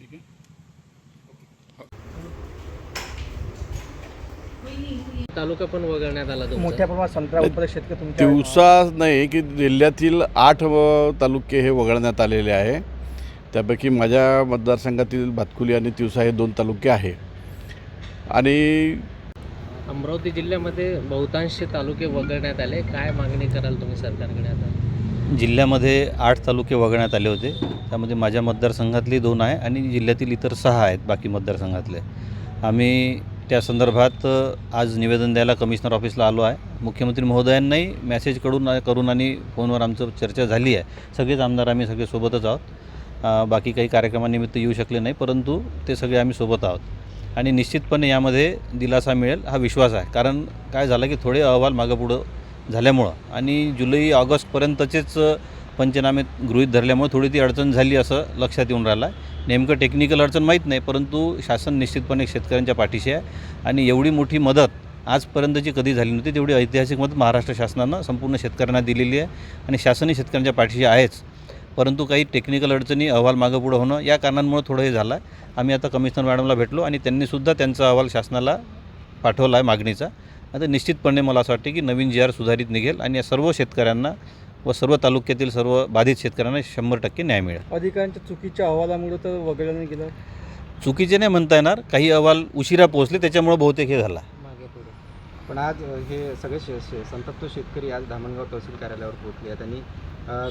ठीक आहे. तालुका पण वगळण्यात आला. मोठ्या प्रमाणात संत्रा उत्पादक शेतकरी तुमच्या दिवसा नाही की जिल्ह्यातील आठ व तालुके हे वगळण्यात आलेले आहे. त्यापैकी माझ्या मतदारसंघातील भातकुली आणि तिवसा हे दोन तालुके आहे. आणि अमरावती जिल्ह्यामध्ये बहुतांश तालुके वगळण्यात आले. काय मागणी कराल तुम्ही सरकारकडे आता? जिल्ह्यामध्ये आठ तालुके वगळण्यात आले होते. त्यामध्ये माझ्या मतदारसंघातले दोन आहे आणि जिल्ह्यातील इतर सहा आहेत बाकी मतदारसंघातले. आम्ही त्या संदर्भात आज निवेदन द्यायला कमिशनर ऑफिसला आलो आहे. मुख्यमंत्री महोदयांनाही मेसेजकडून करून आणि फोनवर आमचं चर्चा झाली आहे. सगळेच आमदार आम्ही सगळे सोबतच आहोत. बाकी काही कार्यक्रमानिमित्त येऊ शकले नाही परंतु ते सगळे आम्ही सोबत आहोत. आणि निश्चितपणे यामध्ये दिलासा मिळेल हा विश्वास आहे. कारण काय झालं की थोडे अहवाल मागं पुढं झाल्यामुळं. आणि जुलै ऑगस्टपर्यंतचेच पंचनामे गृहित धरल्यामुळे थोडी ती अडचण झाली असं लक्षात येऊन राहिलं आहे नेमकं टेक्निकल अडचण माहीत नाही परंतु शासन निश्चितपणे शेतकऱ्यांच्या पाठीशी आहे. आणि एवढी मोठी मदत आजपर्यंतची कधी झाली नव्हती तेवढी ऐतिहासिक मदत महाराष्ट्र शासनानं संपूर्ण शेतकऱ्यांना दिलेली आहे. आणि शासनही शेतकऱ्यांच्या पाठीशी आहेच. परंतु काही टेक्निकल अडचणी अहवाल मागं पुढं होणं या कारणांमुळे थोडं हे झालं आहे आम्ही आता कमिशनर मॅडमला भेटलो आणि त्यांनीसुद्धा त्यांचा अहवाल शासनाला पाठवला आहे मागणीचा. आता निश्चितपणे मला असं वाटते की नवीन जी आर सुधारित निघेल आणि या सर्व शेतकऱ्यांना व सर्व तालुक्यातील सर्व बाधित शेतकऱ्यांना शंभर टक्के न्याय मिळेल. अधिकाऱ्यांच्या चुकीच्या अहवालामुळे तर वगळलं नाही गेलं. चुकीचे नाही म्हणता येणार. काही अहवाल उशिरा पोहोचले त्याच्यामुळे बहुतेक हे झाला. मागे पुढे. पण आज हे सगळे शे शे संतप्त शेतकरी आज धामणगाव तहसील कार्यालयावर पोहोचले आहेत आणि अ,